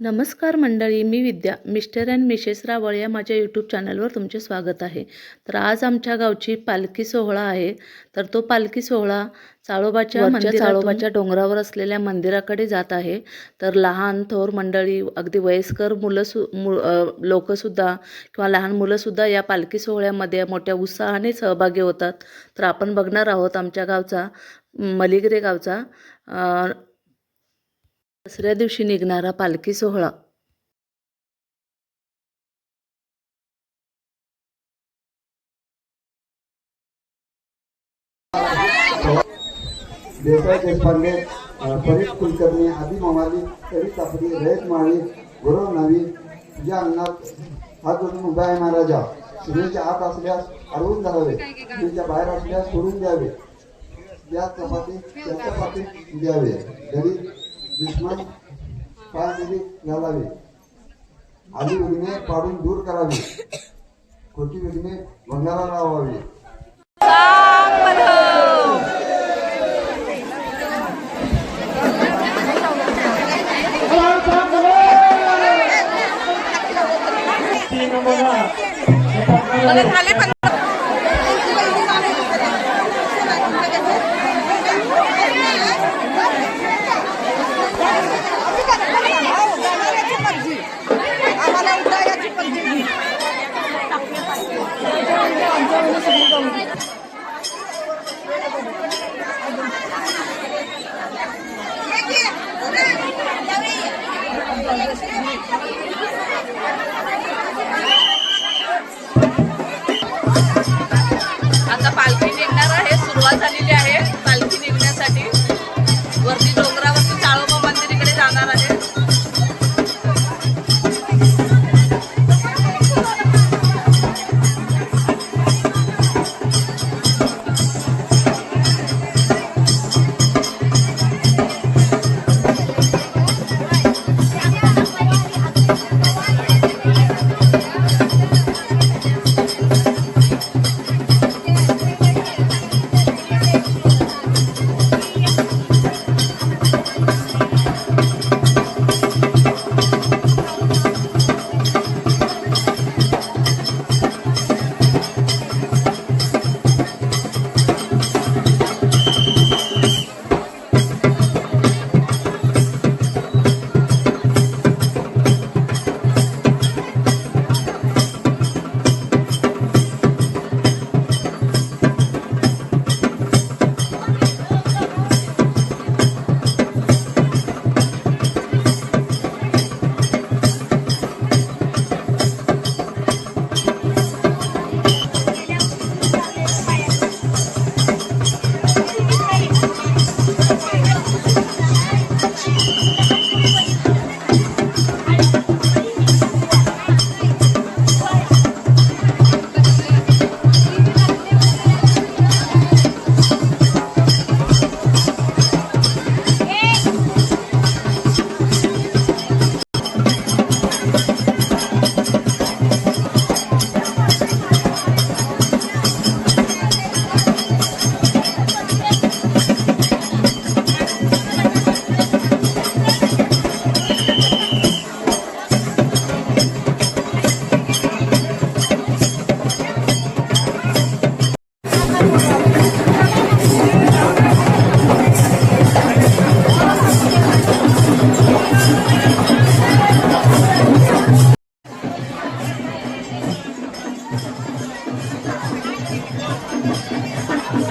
नमस्कार मंडळी मी विद्या. मिस्टर अँड मिसेस रावळ या माझ्या यूट्यूब चॅनलवर तुमचे स्वागत आहे. तर आज आमच्या गावची पालखी सोहळा आहे. तर तो पालखी सोहळा चाळोबाच्या चाळोबाच्या डोंगरावर असलेल्या मंदिराकडे जात आहे. तर लहान थोर मंडळी अगदी वयस्कर मुलं सु मु लोकंसुद्धा किंवा लहान मुलंसुद्धा या पालखी सोहळ्यामध्ये मोठ्या उत्साहाने सहभागी होतात. तर आपण बघणार आहोत आमच्या गावचा मलिगरे गावचा दसऱ्या दिवशी निघणारा पालखी सोहळा. देसाई देशपांडे अ, कुलकर्णी आदी मामाली तरी कापडी रयत माळी गुरव नावी तुझ्या अंगणात हात जोडून उभा आहे महाराजा सीमेच्या आत असल्यास अडवून धरावे सीमेच्या बाहेर असल्यास सोडून द्यावे. या चपाती त्या चपाती द्यावे. घरी दुश्मन पायदेवी घालावे आधी विघ्ने पाडून दूर करावी. खोटी विघ्ने भंगारा लावावी आम्हाला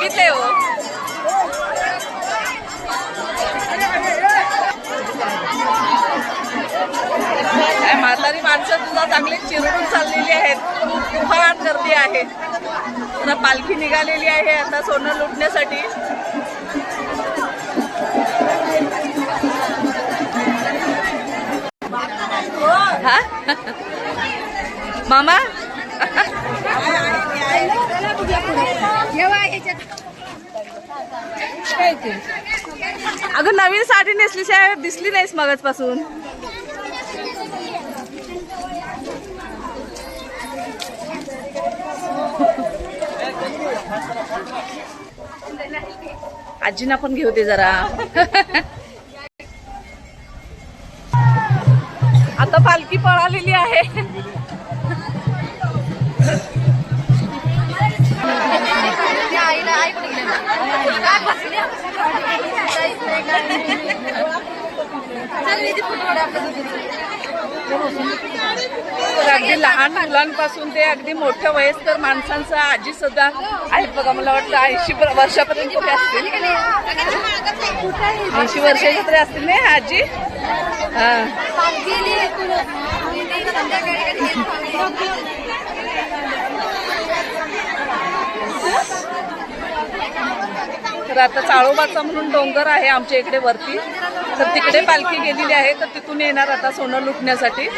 बघितले हो. म्हातारी माणसं तुझा चांगली चिरडून चाललेली आहेत. तुफान गर्दी आहे. पुन्हा पालखी निघालेली आहे आता सोनं लुटण्यासाठी. मामा? ठेवा अगं नवीन साडी नेसली दिसली नाहीस मगच पासून आजीना पण घेऊ दे जरा. आता पालखी पळालेली आहे. अगदी लहान मुलांपासून ते अगदी मोठ्या वयस्कर माणसांचं आजी सुद्धा आहेत बघा मला वाटतं ऐंशी वर्षापर्यंत कुठे असतील? ऐंशी वर्षाची तरी असतील नाही आजी? हा. तर आता चाळोबाचा म्हणून डोंगर आहे आमच्या इकडे वरती. तर तिकडे पालखी गेलेली आहे तर तिथून येणार आता सोनं लुटण्यासाठी.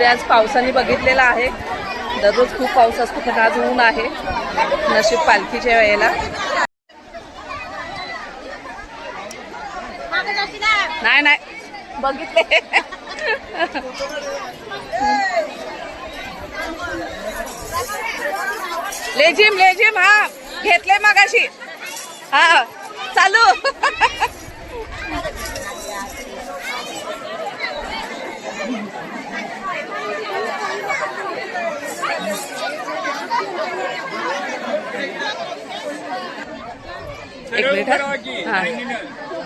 तरी आज पावसाने बघितलेला आहे. दररोज खूप पाऊस असतो पण आज ऊन आहे. नशीब पालखीच्या वेळेला. नाही नाही. बघितले. लेझिम लेझिम हा. घेतले मगाशी. हा चालू. एक मिनिट हा.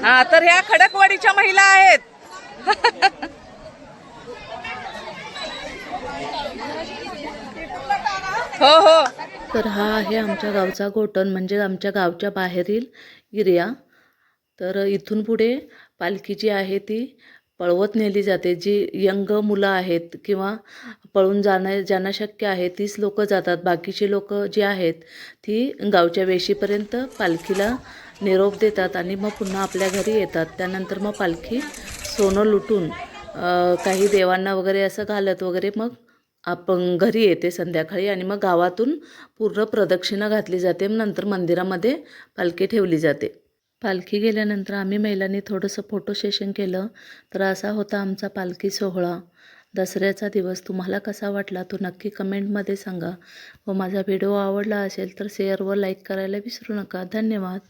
हा. तर ह्या खडकवाडीच्या महिला आहेत. हो हो. तर हा आहे आमच्या गावचा गोटन म्हणजे आमच्या गावच्या बाहेरील एरिया. तर इथून पुढे पालखी जी आहे ती पळवत नेली जाते. जी यंग मुलं आहेत किंवा पळून जाणं ज्यांना शक्य आहे तीच लोक जातात. बाकीची लोक जी आहेत ती गावच्या वेशीपर्यंत पालखीला निरोप देतात आणि मग पुन्हा आपल्या घरी येतात. त्यानंतर मग पालखी सोनं लुटून काही देवांना वगैरे असं घालत वगैरे मग आपण घरी येते संध्याकाळी आणि मग गावातून पूर्ण प्रदक्षिणा घातली जाते. नंतर मंदिरामध्ये पालखी ठेवली जाते. पालखी गेल्यानंतर आम्ही महिलांनी थोडंसं फोटो सेशन केलं. तर असा होता आमचा पालखी सोहळा. दसऱ्याचा दिवस. तुम्हाला कसा वाटला तो नक्की कमेंटमध्ये सांगा. व माझा व्हिडिओ आवडला असेल तर शेअर व लाईक करायला विसरू नका. धन्यवाद.